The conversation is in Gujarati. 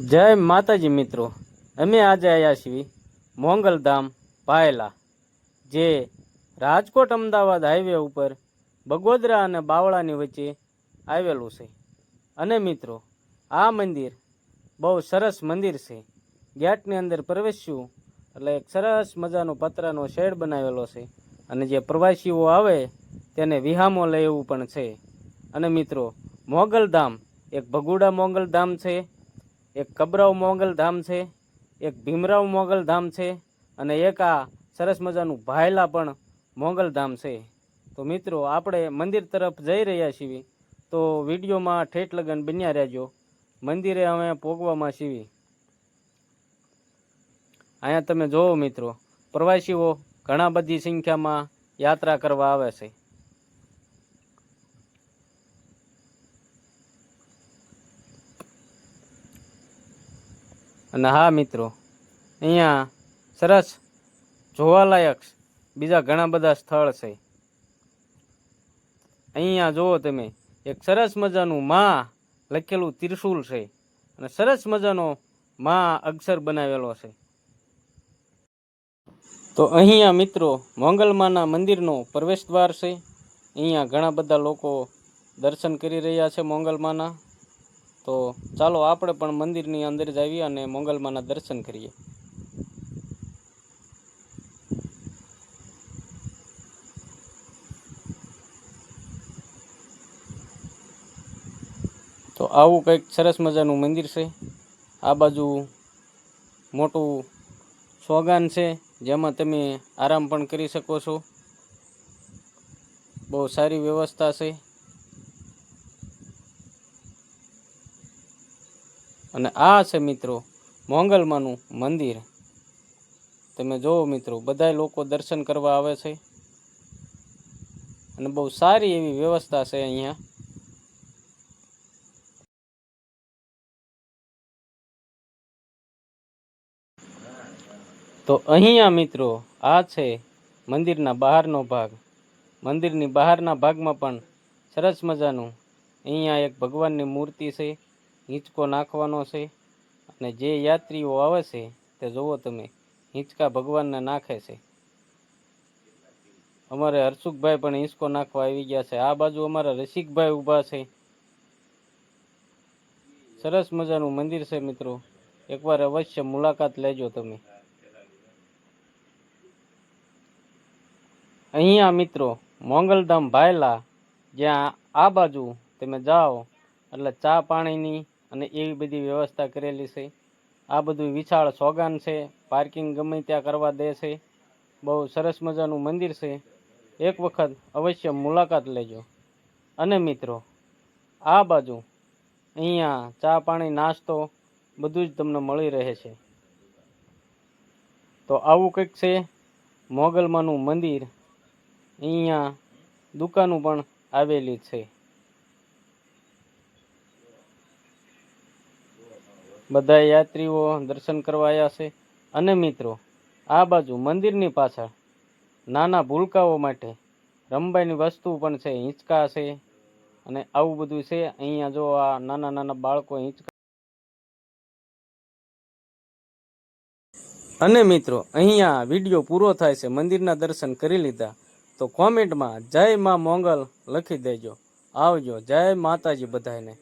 જય માતાજી મિત્રો. અમે આજે આવ્યા છીએ મોંગલધામ પાયલા, જે રાજકોટ અમદાવાદ હાઈવે ઉપર બગોદરા અને બાવળાની વચ્ચે આવેલું છે. અને મિત્રો, આ મંદિર બહુ સરસ મંદિર છે. ગેટની અંદર પ્રવેશ્યું, એટલે એક સરસ મજાનો પતરાનો શેડ બનાવેલો છે. અને જે પ્રવાસીઓ આવે, તેને વિહામો લે એવું પણ છે. અને મિત્રો, મોગલધામ, એક ભગુડા મોગલધામ છે. એક કબરાવ મોગલ ધામ છે, એક ભીમરાવ મોગલ ધામ છે અને એક આ સરસ મજાનું ભાયલા પણ મોગલ ધામ છે. તો મિત્રો, આપણે મંદિર તરફ જઈ રહ્યા છીએ, તો વિડીયોમાં ઠેઠ લગન બન્યા રહેજો. મંદિરે અમે પોગવામાં છીએ. અહીંયા તમે જોવો મિત્રો, પ્રવાસીઓ ઘણા બધી સંખ્યામાં યાત્રા કરવા આવે છે. અને હા, મિત્રો, અહીંયા સરસ જોવાલાયક બીજા ઘણા બધા સ્થળ છે. અહીંયા જુઓ તમે, એક સરસ મજાનું માં લખેલું ત્રિશુલ છે અને સરસ મજાનો માં અક્ષર બનાવેલો છે. તો અહીંયા મિત્રો મોંગલમાના મંદિરનો પ્રવેશ દ્વાર છે. અહીંયા ઘણા બધા લોકો દર્શન કરી રહ્યા છે મોંગલમાના તો ચાલો આપણે પણ મંદિરની અંદર જઈએ અને મોંગલમાના દર્શન કરીએ. તો આવું કંઈક સરસ મજાનું મંદિર છે. આ બાજુ મોટું સોગાન છે, જેમાં તમે આરામ પણ કરી શકો છો. બહુ સારી વ્યવસ્થા છે. અને આ છે મિત્રો મોંગલમાનું મંદિર. તમે જુઓ મિત્રો બધા લોકો દર્શન કરવા આવે છે. અને બહુ સારી એવી વ્યવસ્થા છે અહીંયા. તો અહીંયા મિત્રો, આ છે મંદિરના બહારનો ભાગ. મંદિરની બહારના ભાગમાં પણ સરસ મજાનું અહીંયા એક ભગવાનની મૂર્તિ છે. હિંચકો નાખવાનો છે અને જે યાત્રીઓ આવે છે તે જુઓ તમે, હિંચકા ભગવાનને નાખે છે. અમારે હર્ષુખભાઈ પણ હિંચકો નાખવા આવી ગયા છે. આ બાજુ અમારા રસિકભાઈ ઊભા છે. સરસ મજાનું મંદિર છે મિત્રો. એકવાર અવશ્ય મુલાકાત લેજો તમે. અહીંયા મિત્રો, મોંગલધામ ભાયલા, જ્યાં આ બાજુ તમે જાઓ, એટલે ચા પાણીની અને એવી બધી વ્યવસ્થા કરેલી છે. આ બધું વિશાળ સોગાન છે પાર્કિંગ ગમે ત્યાં કરવા દે છે. બહુ સરસ મજાનું મંદિર છે. એક વખત અવશ્ય મુલાકાત લેજો. અને મિત્રો, આ બાજુ અહીંયા ચા પાણી, નાસ્તો બધું જ તમને મળી રહે છે. તો આવું કંઈક છે, મોગલમાનું મંદિર. અહીંયા દુકાનો પણ આવેલી છે. બધા યાત્રીઓ દર્શન કરવા આવ્યા છે. અને મિત્રો, આ બાજુ મંદિરની પાછળ નાના ભૂલકાઓ માટે રમબાઈની વસ્તુ પણ છે, હિંચકા છે. અને આવું બધું છે, અહીંયા જો આ નાના નાના બાળકો હિંચકા અને મિત્રો, અહીંયા વીડિયો પૂરો થાય છે, મંદિરના દર્શન કરી લીધા, તો કોમેન્ટમાં જય મા મોંગલ લખી દેજો. આવજો, જય માતાજી બધાને